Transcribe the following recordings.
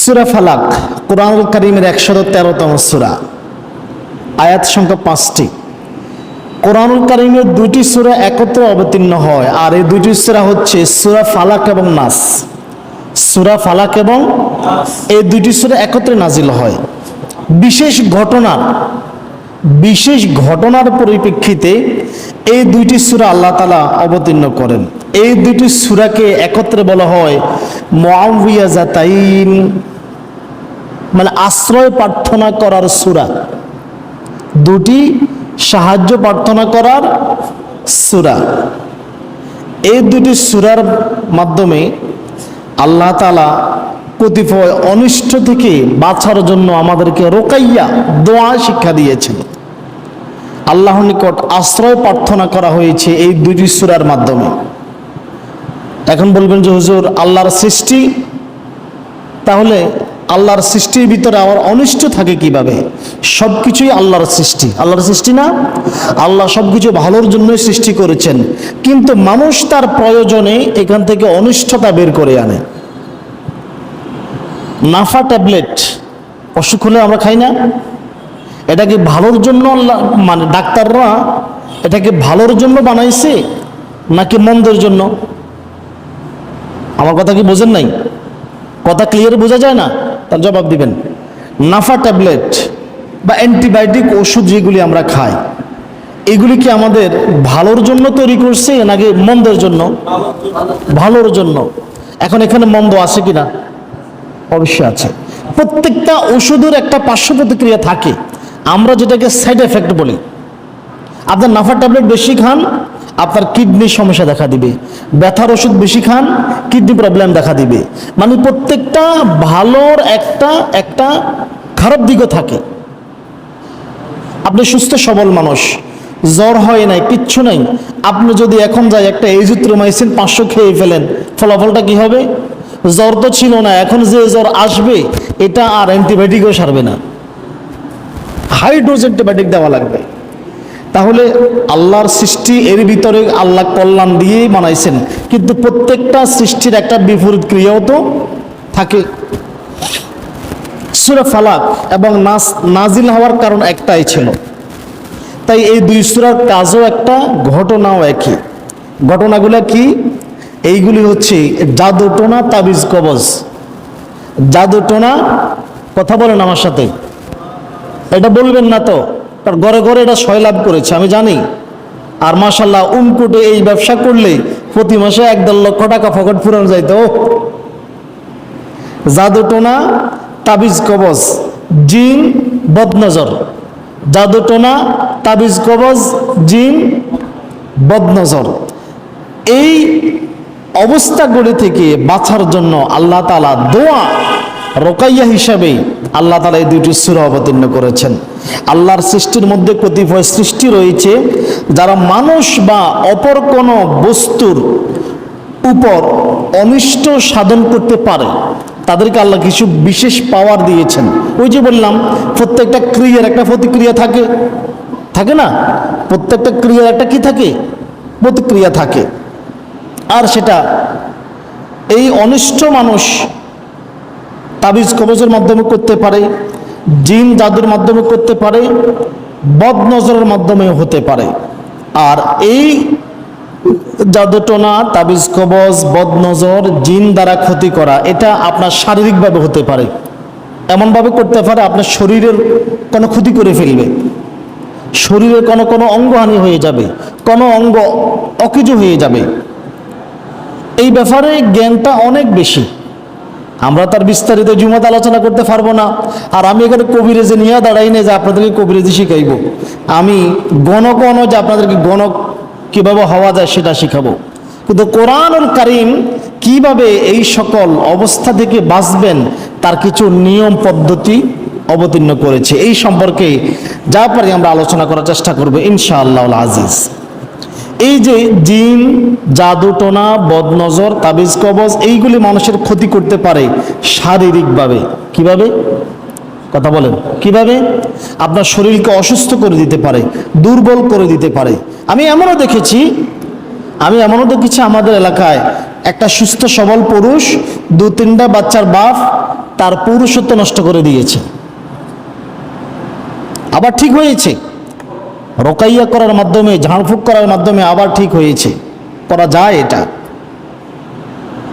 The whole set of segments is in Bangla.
সুরা ফালাক, কোরআনুল করিমের একশত তেরোতম সুরা। আয়াত সংখ্যা পাঁচটি। কোরআনুল করিমের দুটি সুরা একত্রে অবতীর্ণ হয়, আর এই দুটি সুরা হচ্ছে সুরা ফালাক এবং নাস। সুরা ফালাক এবং এই দুটি সুরা একত্রে নাজিল হয়। বিশেষ ঘটনা বিশেষ ঘটনার পরিপ্রেক্ষিতে এই দুইটি সুরা আল্লাহ তালা অবতীর্ণ করেন। এই দুটি সুরাকে একত্রে বলা হয় মোয়াবিয়া জাতাইন মানে আশ্রয় প্রার্থনা করার সুরা। দুটি সাহায্য প্রার্থনা করার সুরা। এই দুটি সুরার মাধ্যমে আল্লাহ তালা কতিপয় অনিষ্ট থেকে বাঁচার জন্য আমাদেরকে রোকাইয়া দোয়া শিক্ষা দিয়েছেন। আল্লাহর নিকট আশ্রয় প্রার্থনা করা হয়েছে এই দুটি সুরার মাধ্যমে। এখন বলবেন যে হুজুর, আল্লাহর সৃষ্টি, তাহলে আল্লাহর সৃষ্টির ভিতরে আমার অনিষ্ট থাকে কীভাবে? সব কিছুই আল্লাহর সৃষ্টি। আল্লাহর সৃষ্টি না? আল্লাহ সব কিছু ভালোর জন্যই সৃষ্টি করেছেন। কিন্তু মানুষ তার প্রয়োজনে এখান থেকে অনিষ্টতা বের করে আনে। নাফা ট্যাবলেট, অসুখ হলে আমরা খাই না? এটাকে ভালোর জন্য আল্লাহ মানে ডাক্তাররা এটাকে ভালোর জন্য বানাইছে, নাকি মন্দের জন্য? আমার কথা কি বোঝেন নাই? কথা ক্লিয়ার বোঝা যায় না? তার জবাব দিবেন। নাফা ট্যাবলেট বা অ্যান্টিবায়োটিক ওষুধ যেগুলি আমরা খাই, এগুলি কি আমাদের ভালোর জন্য তৈরি করছে নাকি মন্দের জন্য? ভালোর জন্য। এখন এখানে মন্দ আছে কিনা? অবশ্যই আছে। প্রত্যেকটা ওষুধের একটা পার্শ্ব প্রতিক্রিয়া থাকে। আমরা যেটাকে সাইড এফেক্ট বলি। আপনার নাফা ট্যাবলেট বেশি খান, আপনার কিডনির সমস্যা দেখা দিবে। ব্যথার ওষুধ বেশি খান কিডনি প্রবলেম দেখা দিবে। মানে প্রত্যেকটা ভালোর একটা একটা খারাপ দিকও থাকে। আপনি সুস্থ, সবল মানুষ। জ্বর হয় নাই, কিচ্ছু নাই। আপনি যদি এখন যাই একটা এইজুত্রোমাইসিন পাঁচশো খেয়ে ফেলেন, ফলাফলটা কি হবে? জ্বর তো ছিল না, এখন যে জ্বর আসবে, এটা আর অ্যান্টিবায়োটিকও সারবে না। হাই ডোজ অ্যান্টিবায়োটিক দেওয়া লাগবে। তাহলে আল্লাহর সৃষ্টি এর ভিতরে আল্লাহ কল্যাণ দিয়েই বানাইছেন। কিন্তু প্রত্যেকটা সৃষ্টির একটা বিপরীত ক্রিয়াও তো থাকে। সুরা ফালাক এবং নাস নাজিল হওয়ার কারণ একটাই ছিল। তাই এই দুই সুরার কাজও একটা, ঘটনাও একই। ঘটনাগুলো কি? এইগুলি হচ্ছে জাদুটোনা তাবিজ, কবজ। জাদুটোনা কথা বলেন আমার সাথে। এটা বলবেন না তো? তার ঘরে ঘরে এটা সয়লাভ করেছে, আমি জানি। আর মাসাল্লাহ উমকুটে এই ব্যবসা করলে প্রতি মাসে এক দেড় লক্ষ টাকা ফকট ফুরানো যাইতো। জাদুটোনা তাবিজ কবজ, জিন, বদনজর। জাদুটোনা তাবিজ কবজ, জিন, বদনজর। এই অবস্থাগুলি থেকে বাঁচার জন্য আল্লাহ তালা দোয়া রোকাইয়া হিসাবে আল্লাহ তালা এই দুইটি সুরা অবতীর্ণ করেছেন। আল্লাহর সৃষ্টির মধ্যে কতিপয় সৃষ্টি রয়েছে, যারা মানুষ বা অপর কোনো বস্তুর উপর অনিষ্ট সাধন করতে পারে, তাদেরকে আল্লাহ কিছু বিশেষ পাওয়ার দিয়েছেন। ওই যে বললাম, প্রত্যেকটা ক্রিয়ার একটা প্রতিক্রিয়া থাকে। থাকে না? প্রত্যেকটা ক্রিয়ার একটা কি থাকে? প্রতিক্রিয়া থাকে। আর সেটা এই অনিষ্ট মানুষ তাবিজ কবজের মাধ্যমে করতে পারে, জিন জাদুর মাধ্যমে করতে পারে বদ নজরের মাধ্যমে হতে পারে। আর এই জাদুটনা, তাবিজ কবজ বদ নজর জিন দ্বারা ক্ষতি করা, এটা আপনার শারীরিকভাবে হতে পারে। এমনভাবে করতে পারে, আপনার শরীরের কোনো ক্ষতি করে ফেলবে। শরীরে কোনো কোনো অঙ্গহানি হয়ে যাবে, কোনো অঙ্গ অকিজু হয়ে যাবে। এই ব্যাপারে জ্ঞানটা অনেক বেশি। আমরা তার বিস্তারিত জুমাত আলোচনা করতে পারব না। আর আমি এখানে কবিরেজে নিয়ে দাঁড়াই না যে আপনাদেরকে কবিরেজি শিখাইব। আমি অন যে আপনাদেরকে গণক কীভাবে হওয়া যায় সেটা শিখাবো। কিন্তু কোরআনুল কারিম কীভাবে এই সকল অবস্থা থেকে বাঁচবেন তার কিছু নিয়ম পদ্ধতি অবতীর্ণ করেছে। এই সম্পর্কে যা পারি আমরা আলোচনা করার চেষ্টা করব, ইনশাআল্লাহ আজিজ। এই যে জিন জাদুটোনা বদনজর, তাবিজ, কবজ, এইগুলি মানুষের ক্ষতি করতে পারে শারীরিকভাবে। কীভাবে? কথা বলেন। কীভাবে? আপনার শরীরকে অসুস্থ করে দিতে পারে, দুর্বল করে দিতে পারে। আমি এমনও দেখেছি, আমি এমনও দেখেছি আমাদের এলাকায়, একটা সুস্থ, সবল পুরুষ, দু তিনটা বাচ্চার বাপ, তার পুরুষত্ব নষ্ট করে দিয়েছে। আবার ঠিক হয়েছে। রোকাইয়া করার মাধ্যমে, ঝাড়ফুঁক করার মাধ্যমে আবার ঠিক হয়েছে। করা যায় এটা।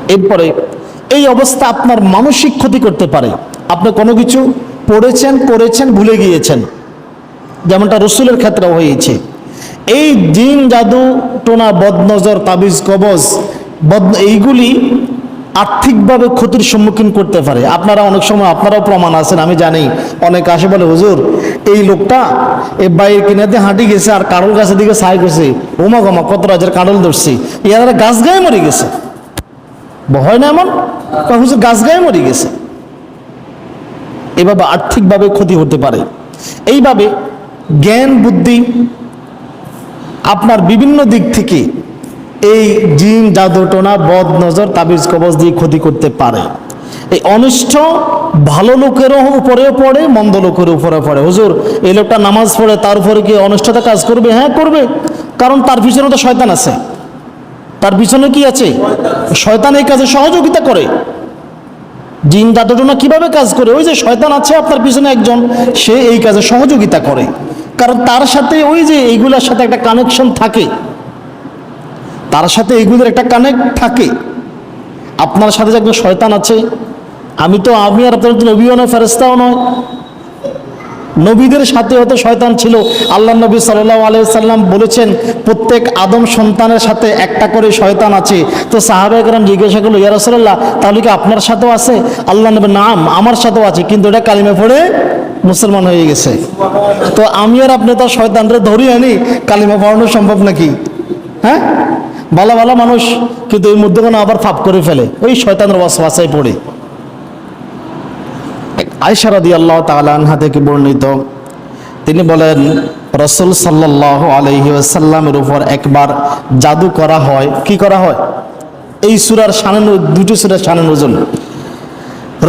এরপরে, এই অবস্থা আপনার মানসিক ক্ষতি করতে পারে। আপনি কোনো কিছু পড়েছেন, করেছেন, ভুলে গিয়েছেন। যেমনটা রসুলের ক্ষেত্রে হয়েছে। এই জিন জাদু, টোনা, বদনজর, তাবিজ, কবজ, বদ, এইগুলি আর্থিকভাবে ক্ষতির সম্মুখীন করতে পারে। আপনারা অনেক সময় আপনারাও প্রমাণ আছেন, আমি জানি। অনেক আসে বলে, হুজুর, এই লোকটা এই বাইরের কিনাতে হাঁটি গেছে আর কারল গাছের দিকে সাই গেছে ওমা গমা, কত রাজের কারল ধরছি। ইয়ারা গাছ গায়ে মরে গেছে। হয় না এমন? হুজুর, গাছ গায়ে মরে গেছে। এভাবে আর্থিকভাবে ক্ষতি হতে পারে। এইভাবে জ্ঞান, বুদ্ধি আপনার বিভিন্ন দিক থেকে এই জিন জাদুটোনা বদ, নজর, তাবিজ, কবজ দিয়ে ক্ষতি করতে পারে। এই অনিষ্ট ভালো লোকেরও উপরেও পড়ে, মন্দ লোকের উপরে পড়ে। হুজুর, এই লোকটা নামাজ পড়ে, তার উপরে কি অনিষ্টতা কাজ করবে? হ্যাঁ করবে। কারণ তার পিছনে তো শয়তান আছে। তার পিছনে কি আছে? শয়তান এই কাজে সহযোগিতা করে। জিন জাদুটোনা কীভাবে কাজ করে? ওই যে শয়তান আছে আপনার পিছনে একজন, সে এই কাজে সহযোগিতা করে। কারণ তার সাথে ওই যে এইগুলোর সাথে একটা কানেকশন থাকে। তার সাথে এইগুলোর একটা কানেক্ট থাকে। আপনার সাথে একজন শয়তান আছে, আমি তো আমি আর আপনার নবীও নয় ফেরেস্তাও নয়। নবীদের সাথে হয়তো শয়তান ছিল। আল্লাহ নবী সাল্লাহ আলাইসাল্লাম বলেছেন, প্রত্যেক আদম সন্তানের সাথে একটা করে শয়তান আছে। তো সাহাবাহাম জিজ্ঞাসা করল ইয়ারসল্লাহ তাহলে কি আপনার সাথেও আছে? আল্লাহ নবী, নাম, আমার সাথেও আছে, কিন্তু এটা কালিমে পড়ে মুসলমান হয়ে গেছে। তো আমি আর আপনি তো শয়তানরে ধরি আনি, কালিমা পড়ানো সম্ভব নাকি? হ্যাঁ? ভালো ভালো মানুষ, কিন্তু এর মধ্যে কোনো আবার ফাপ করে ফেলে। ওই শয়তানের বাসায় পড়ে। আয়সা রাদি আল্লাহ তালানহা থেকে বর্ণিত, তিনি বলেন, রসুল সাল্লাহ আলহি আসাল্লামের উপর একবার জাদু করা হয়। কি করা হয়? এই সুরার সানে দুটি সুরার সানে নজল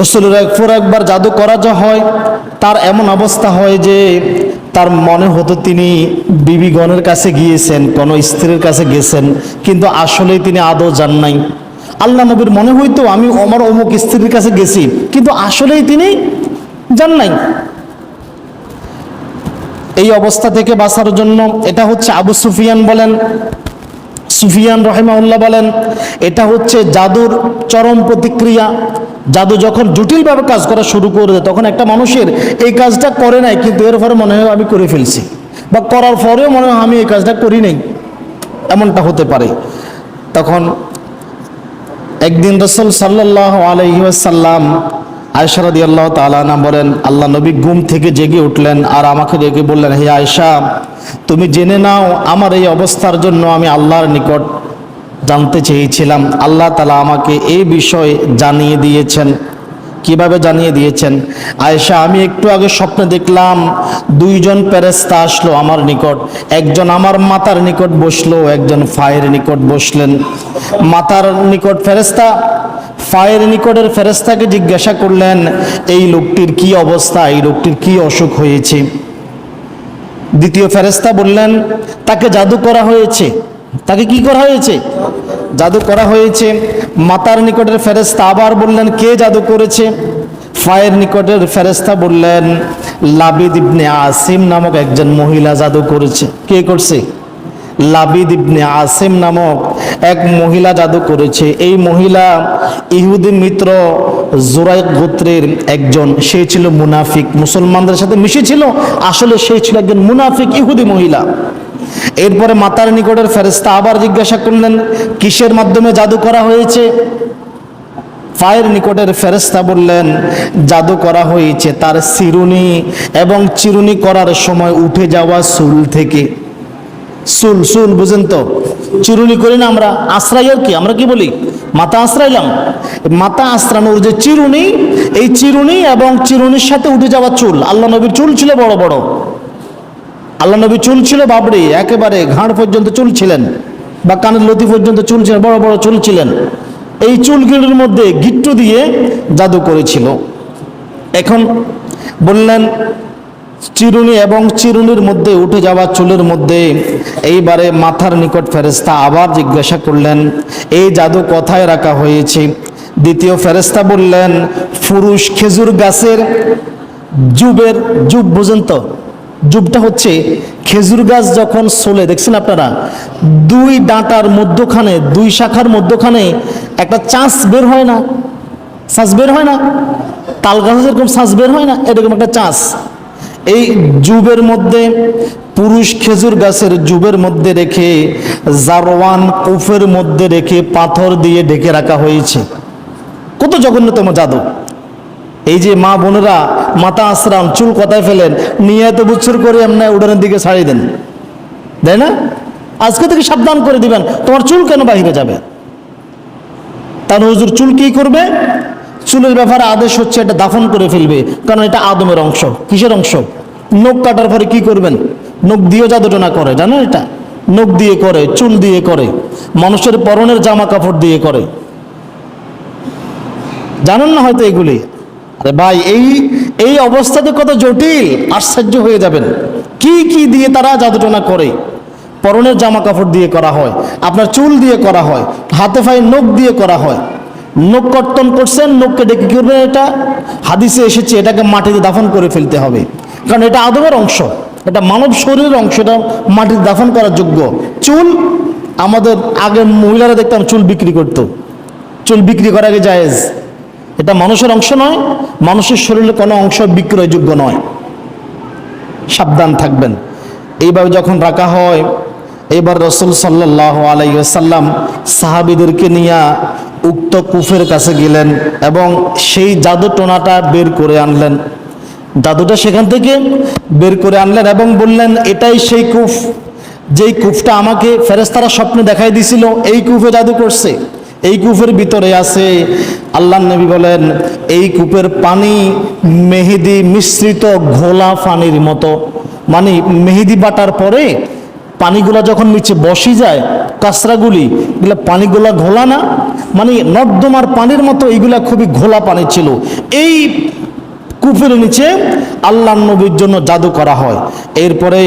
রসুলের একপুর একবার জাদু করা যা হয়, তার এমন অবস্থা হয় যে তার মনে হতো তিনি বিবিগণের কাছে গিয়েছেন, কোনো স্ত্রীর কাছে গেছেন, কিন্তু আসলেই তিনি আদৌ যান নাই। আল্লাহ নবীর মনে হইতো, আমি আমার অমুক স্ত্রীর কাছে গেছি কিন্তু আসলেই তিনি যান নাই। এই অবস্থা থেকে বাঁচার জন্য এটা হচ্ছে আবু সুফিয়ান বলেন সুফিয়ান রহেমাউল্লাহ বলেন, এটা হচ্ছে জাদুর চরম প্রতিক্রিয়া। জাদু যখন জটিলভাবে কাজ করা শুরু করে দেয় তখন একটা মানুষের এই কাজটা করে নাই, কিন্তু এর পরে মনে হয় আমি করে ফেলছি। বা করার পরেও মনে হয় আমি এই কাজটা করি নাই। এমনটা হতে পারে। তখন একদিন রসুল সাল্লাহ আলহিসাল্লাম আয়সারদি আল্লাহ তালানা বলেন, আল্লাহ নবী ঘুম থেকে জেগে উঠলেন আর আমাকে ডেকে বললেন, হে আয়সা তুমি জেনে নাও, আমার এই অবস্থার জন্য আমি আল্লাহর নিকট জানতে চেয়েছিলাম। আল্লাহ তালা আমাকে এই বিষয় জানিয়ে দিয়েছেন। কীভাবে জানিয়ে দিয়েছেন? আয়েশা, আমি একটু আগে স্বপ্নে দেখলাম, দুইজন প্যারেস্তা আসলো আমার নিকট। একজন আমার মাতার নিকট বসল, একজন ফায়ের নিকট বসলেন। মাতার নিকট ফেরেস্তা ফায়ের নিকটের ফেরেস্তাকে জিজ্ঞাসা করলেন, এই লোকটির কি অবস্থা? এই লোকটির কি অসুখ হয়েছে? দ্বিতীয় ফেরেস্তা বললেন, তাকে জাদু করা হয়েছে। তাকে কি করা হয়েছে? জাদু করা হয়েছে। মাতার নিকটের ফেরেস্তা আবার বললেন, কে জাদু করেছে? ফায়ের নিকটের ফেরেস্তা বললেন, লাবিদ ইবনে আসিম নামক একজন মহিলা জাদু করেছে। কে করছে? লাবিদ ইবনে আসিম নামক এক মহিলা জাদু করেছে। এই মহিলা ইহুদি মিত্র জোরাই গোত্রের একজন। সে ছিল মুনাফিক। মুসলমানদের সাথে মিশেছিল। আসলে সে ছিল একজন মুনাফিক ইহুদি মহিলা। এরপরে মাতার নিকটের ফেরেস্তা আবার জিজ্ঞাসা করলেন, কিসের মাধ্যমে জাদু করা হয়েছে? ফায়ের নিকটের ফেরেস্তা বললেন, জাদু করা হয়েছে তার চিরুনি এবং চিরুনি করার সময় উঠে যাওয়া চুল থেকে। চুল চুল বুঝেন তো। চিরুনি করি না আমরা। আশ্রয় আর কি? আমরা কি বলি? মাথা আশ্রাইলাম মাথা আশ্রানোর যে চিরুনি, এই চিরুনি এবং চিরুনির সাথে উঠে যাওয়া চুল। আল্লাহ নবীর চুল ছিল বড় বড়। আল্লাহ নবী চুল ছিল বাবরি, একেবারে ঘাড় পর্যন্ত চুল ছিলেন বা কানের লতি পর্যন্ত চুল ছিলেন, বড় বড় চুল ছিলেন। এই চুলগুলির মধ্যে গিট্টু দিয়ে জাদু করেছিল। এখন বললেন চিরুনি এবং চিরুনির মধ্যে উঠে যাওয়া চুলের মধ্যে এইবারে মাথার নিকট ফেরেস্তা আবার জিজ্ঞাসা করলেন, এই জাদু কথায় রাখা হয়েছে? দ্বিতীয় ফেরেস্তা বললেন, পুরুষ খেজুর গাছের জুবের জুব বুঝেন তো জুবটা হচ্ছে খেজুর গাছ যখন চলে দেখছেন আপনারা? দুই ডাঁটার মধ্যখানে, দুই শাখার মধ্যখানে একটা চাষ বের হয় না? চাষ বের হয় না? তাল গাছ যেরকম শ্বাস বের হয় না, এরকম একটা চাষ এই জুবের মধ্যে, পুরুষ খেজুর গাছের জুবের মধ্যে রেখে, জারওয়ান কুফের মধ্যে রেখে পাথর দিয়ে ঢেকে রাখা হয়েছে। কত জঘন্যতম জাদু। এই যে মা বোনেরা মাতা আশ্রাম চুল কথায় ফেলেন, নিয়ে এত বুচ্ছর করে এমনি উড়ানের দিকে ছাড়িয়ে দেন। তাই না? আজকে থেকে সাবধান করে দিবেন। তোমার চুল কেন বাহিরে যাবে? তার হুজুর, চুল কি করবে? চুলের ব্যাপারে আদেশ হচ্ছে এটা দাফন করে ফেলবে, কারণ এটা আদমের অংশ। কিসের অংশ? নখ কাটার পরে কি করবেন? নখ দিয়ে জাদুটনা করে, জানেন এটা? নখ দিয়ে করে, চুল দিয়ে করে, মানুষের পরনের জামা কাপড় দিয়ে করে। জানেন না হয়তো এগুলি? আরে ভাই, এই এই অবস্থাতে কত জটিল, আশ্চর্য হয়ে যাবেন। কি কি দিয়ে তারা জাদুটনা করে? পরনের জামা কাপড় দিয়ে করা হয়, আপনার চুল দিয়ে করা হয়, হাতে ফাই নখ দিয়ে করা হয়। নখ কর্তন করছেন, নখকে ডেকে কি করবেন এটা? হাদিসে এসেছে, এটাকে মাটিতে দাফন করে ফেলতে হবে। কারণ এটা আদমের অংশ, এটা মানব শরীরের অংশ, এটা মাটিতে দাফন করার যোগ্য। চুল, আমাদের আগে মহিলারা দেখতাম চুল বিক্রি করতো। চুল বিক্রি করা আগে জায়েজ। এটা মানুষের অংশ নয়, মানুষের শরীরে কোনো অংশ বিক্রয়যোগ্য নয়। সাবধান থাকবেন। এইভাবে যখন রাখা হয় এবার রসুল সাল্লাহ আলাইসাল্লাম সাহাবিদেরকে নিয়ে উক্ত কুফের কাছে গেলেন এবং সেই জাদু টোনাটা বের করে আনলেন। জাদুটা সেখান থেকে বের করে আনলেন এবং বললেন, এটাই সেই কুফ। যেই কুফটা আমাকে ফেরেস্তারা স্বপ্নে দেখাই দিছিল এই কুফে জাদু করছে। এই কূপের ভিতরে আছে আল্লাহ নবী বলেন, এই কূপের পানি মেহেদি মিশ্রিত ঘোলা পানির মতো। মানে মেহেদি বাটার পরে পানিগুলা যখন নিচে বসি যায়, কাঁচরাগুলি, এগুলো পানিগুলা ঘোলা না? মানে নর্দমার পানির মতো এইগুলা খুবই ঘোলা পানি ছিল। এই কূপের নিচে আল্লাহ নবীর জন্য জাদু করা হয়। এরপরে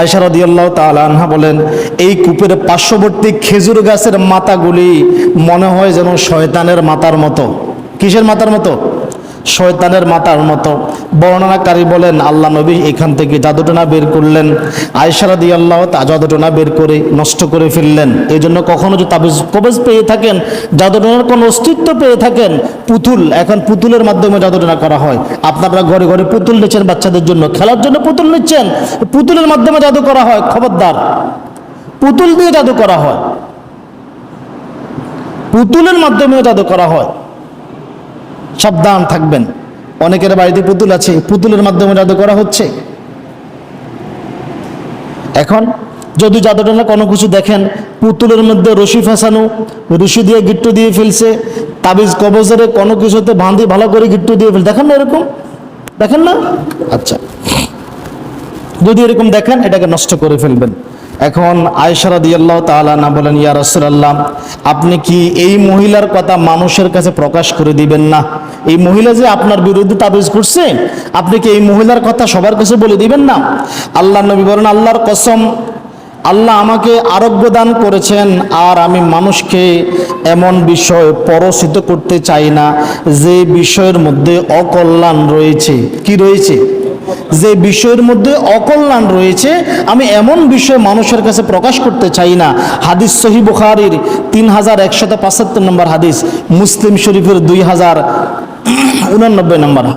আয়সা রদিয়াল্লাহ তালাহা বলেন, এই কূপের পার্শ্ববর্তী খেজুর গাছের মাথাগুলি মনে হয় যেন শয়তানের মাতার মতো। কিসের মাথার মতো? শয়তানের মাতার মতো। বর্ণনাকারী বলেন, আল্লাহ নবী এখান থেকে জাদুটনা বের করলেন। আয়সারা দিয়ে আল্লাহ তা জাদুটনা বের করে নষ্ট করে ফেললেন। এই জন্য কখনো যদি তাবিজ কবেজ পেয়ে থাকেন, জাদুটনার কোনো অস্তিত্ব পেয়ে থাকেন, পুতুল, এখন পুতুলের মাধ্যমে জাদুটনা করা হয়। আপনারা ঘরে ঘরে পুতুল নিচ্ছেন, বাচ্চাদের জন্য খেলার জন্য পুতুল নিচ্ছেন, পুতুলের মাধ্যমে জাদু করা হয়, খবরদার। পুতুল দিয়ে জাদু করা হয়। পুতুলের মাধ্যমে জাদু করা হয়। সাবধান থাকবেন। অনেকের বাড়িতে পুতুল আছে পুতুলের মাধ্যমে জাদু করা হচ্ছে। এখন যদি জাদুটনা কোনো কিছু দেখেন, পুতুলের মধ্যে রশি ফাঁসানো, রশি দিয়ে গিট্টু দিয়ে ফেলছে, তাবিজ কবজরে কোনো কিছুতে বাঁধি ভালো করে গিট্টু দিয়ে ফেল দেখেন না এরকম? দেখেন না? আচ্ছা। যদি এরকম দেখেন, এটাকে নষ্ট করে ফেলবেন। এখন আয়সারা দিয়াল্লাহ তালা না বলেন, ইয়া রসুলাল্লাহ, আপনি কি এই মহিলার কথা মানুষের কাছে প্রকাশ করে দিবেন না? এই মহিলা যে আপনার বিরুদ্ধে তাবিজ করছে, আপনি কি এই মহিলার কথা সবার কাছে বলে দিবেন না? আল্লাহ নবী বলেন, আল্লাহর কসম, আল্লাহ আমাকে আরোগ্য দান করেছেন, আর আমি মানুষকে এমন বিষয় পরশিত করতে চাই না যে বিষয়ের মধ্যে অকল্যাণ রয়েছে। কি রয়েছে? যে বিষয়ের মধ্যে অকল্যাণ রয়েছে, আমি এমন বিষয় মানুষের কাছে প্রকাশ করতে চাই না। হাদিস সহি বুখারির তিন হাজার একশত পঁচাত্তর নম্বর হাদিস, মুসলিম শরীফের দুই হাজার উনানব্বই নম্বর